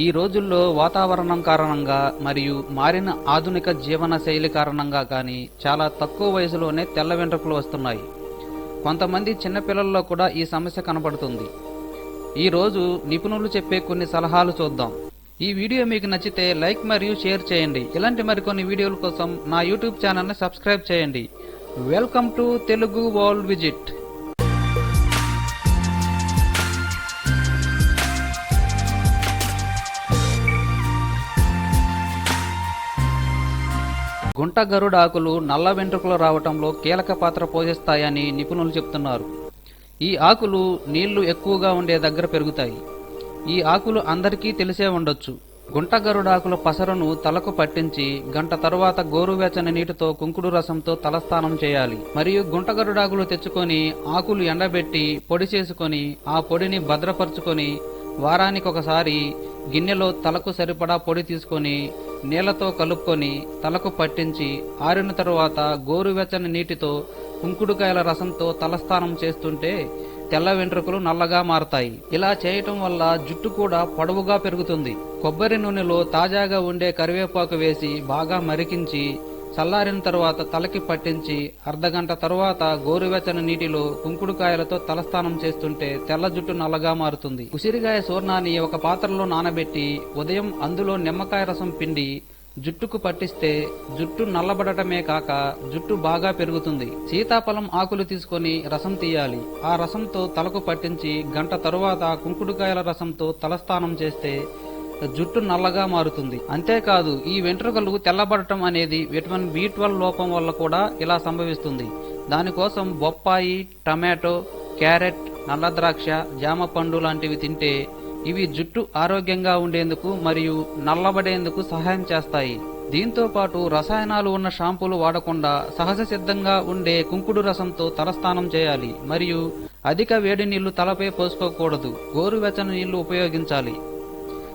ఈ రోజుల్లో వాతావరణం కారణంగా మరియు మారిన ఆధునిక జీవన శైలి కారణంగా కానీ చాలా తక్కువ వయసులోనే తెల్ల వెంట్రుకలు వస్తున్నాయి. కొంతమంది చిన్నపిల్లల్లో కూడా ఈ సమస్య కనబడుతుంది. ఈరోజు నిపుణులు చెప్పే కొన్ని సలహాలు చూద్దాం. ఈ వీడియో మీకు నచ్చితే లైక్ మరియు షేర్ చేయండి. ఇలాంటి మరికొన్ని వీడియోల కోసం నా యూట్యూబ్ ఛానల్ని సబ్స్క్రైబ్ చేయండి. Welcome to Telugu world visit. గుంట గరుడాకులు నల్ల వెంట్రుకలు రావటంలో కీలక పాత్ర పోషిస్తాయని నిపుణులు చెప్తున్నారు. ఈ ఆకులు నీళ్ళు ఎక్కువగా ఉండే దగ్గర పెరుగుతాయి. ఈ ఆకులు అందరికీ తెలిసే ఉండొచ్చు. గుంట గరుడాకుల పసరును తలకు పట్టించి గంట తరువాత గోరువెచ్చని నీటితో కుంకుడు రసంతో తలస్నానం చేయాలి. మరియు గుంట గరుడాకులు తెచ్చుకొని ఆకులు ఎండబెట్టి పొడి చేసుకొని ఆ పొడిని భద్రపరుచుకొని వారానికి ఒకసారి గిన్నెలో తలకు సరిపడా పొడి తీసుకొని నీళ్ళతో కలుపుకొని తలకు పట్టించి ఆరిన తరువాత గోరువెచ్చని నీటితో కుంకుడుకాయల రసంతో తలస్నానం చేస్తుంటే తెల్ల వెంట్రుకలు నల్లగా మారతాయి. ఇలా చేయటం వల్ల జుట్టు కూడా పొడవుగా పెరుగుతుంది. కొబ్బరి నూనెలో తాజాగా ఉండే కరివేపాకు వేసి బాగా మరికించి చల్లారిన తరువాత తలకి పట్టించి అర్ధగంట తరువాత గోరువెచ్చని నీటిలో కుంకుడుకాయలతో తలస్నానం చేస్తుంటే తెల్ల జుట్టు నల్లగా మారుతుంది. ఉసిరికాయ సూర్ణాన్ని ఒక పాత్రలో నానబెట్టి ఉదయం అందులో నిమ్మకాయ రసం పిండి జుట్టుకు పట్టిస్తే జుట్టు నల్లబడటమే కాక జుట్టు బాగా పెరుగుతుంది. సీతాఫలం ఆకులు తీసుకొని రసం తీయాలి. ఆ రసంతో తలకు పట్టించి గంట తరువాత కుంకుడుకాయల రసంతో తలస్నానం చేస్తే జుట్టు నల్లగా మారుతుంది. అంతేకాదు ఈ వెంట్రుకలు తెల్లబడటం అనేది విటమిన్ బి ట్వెల్వ్ లోపం వల్ల కూడా ఇలా సంభవిస్తుంది. దానికోసం బొప్పాయి టమాటో క్యారెట్ నల్ల ద్రాక్ష జామ పండు లాంటివి తింటే ఇవి జుట్టు ఆరోగ్యంగా ఉండేందుకు మరియు నల్లబడేందుకు సహాయం చేస్తాయి. దీంతో పాటు రసాయనాలు ఉన్న షాంపూలు వాడకుండా సహజ సిద్ధంగా ఉండే కుంకుడు రసంతో తలస్నానం చేయాలి మరియు అధిక వేడి నీళ్ళు తలపై పోసుకోకూడదు. గోరువెచ్చని నీళ్ళు ఉపయోగించాలి.